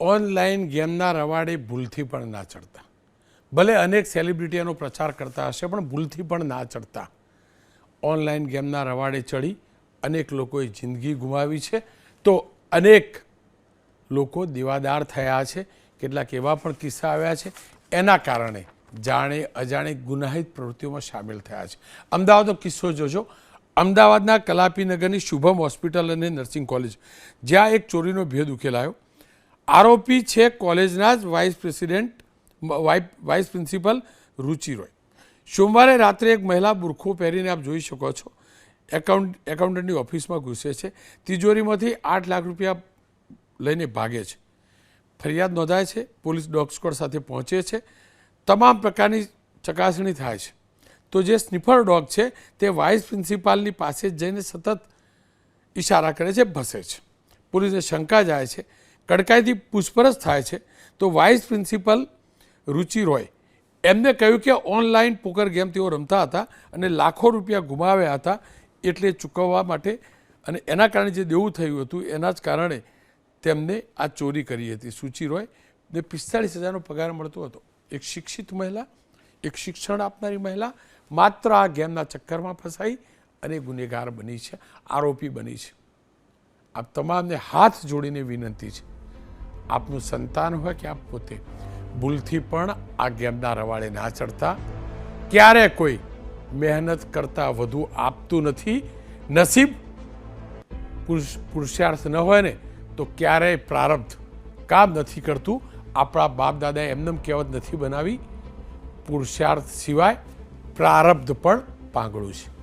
Online ગેમના રવાડે ભૂલથી પણ ના ચડતા. ભલે અનેક સેલિબ્રિટીઓનો પ્રચાર કરતા હશે, પણ ભૂલથી પણ ના ચડતા. ઓનલાઈન ગેમના રવાડે ચડી અનેક લોકોએ જિંદગી ગુમાવી છે. તો અનેક લોકો દીવાદાર થયા છે, કેટલાક એવા પણ કિસ્સા આવ્યા છે. એના કારણે જાણે અજાણે ગુનાહિત પ્રવૃત્તિઓમાં સામેલ થયા છે. અમદાવાદનો કિસ્સો જોજો. અમદાવાદના કલાપીનગરની શુભમ હોસ્પિટલ અને નર્સિંગ કોલેજ. જ્યાં એક ચોરીનો ભેદ ઉકેલાયો. આરોપી છે કોલેજના જ વાઇસ પ્રેસિડેન્ટ વાઇ- વાઇસ પ્રિન્સિપલ રુચિ રોય. સોમવારે રાત્રે એક મહિલા બુરખો પહેરીને આપ જોઈ શકો છો. એકાઉન્ટ, એકાઉન્ટન્ટની ઓફિસમાં ઘૂસે છે. તિજોરીમાંથી આઠ લાખ રૂપિયા લઈને ભાગે છે. ફરિયાદ નોંધાય છે. પોલીસ ડોગ સ્કોડ સાથે પહોંચે છે. તમામ પ્રકારની ચકાસણી થાય છે. તો જે સ્નિફર ડોગ છે, તે વાઇસ પ્રિન્સિપાલની પાસે જઈને સતત ઈશારા કરે છે, ભસે છે. પોલીસને શંકા જાય છે કડકાઈથી પૂછપરછ થાય છે, તો વાઇસ પ્રિન્સિપલ રુચિ રોય એમને કહ્યું કે ઓનલાઈન પોકર ગેમ તેઓ રમતા હતા અને લાખો રૂપિયા ગુમાવ્યા હતા એટલે ચૂકવવા માટે અને એના કારણે જે દેવું થયું હતું, એના જ કારણે તેમને આ ચોરી કરી હતી. સૂચિ રોય ને પિસ્તાળીસ હજારનો પગાર મળતો હતો. એક શિક્ષિત મહિલા, એક શિક્ષણ આપનારી મહિલા, માત્ર આ ગેમના ચક્કરમાં ફસાઈ અને ગુનેગાર બની છે, આરોપી બની છે. આપ તમામને હાથ જોડીને વિનંતી છે. આપનું સંતાન હોય કે આપ પોતે. ભૂલથી પણ આ ગેમના રવાડે ના ચડતા. ક્યારે કોઈ મહેનત કરતાં વધુ આપતું નથી. નસીબ પુરુષ, પુરુષાર્થ ન હોય ને, તો ક્યારેય પ્રારબ્ધ કામ નથી કરતું. આપણા બાપ દાદાએ એમનેમ કહેવત નથી બનાવી. પુરુષાર્થ સિવાય પ્રારબ્ધ પણ પાંગળું છે.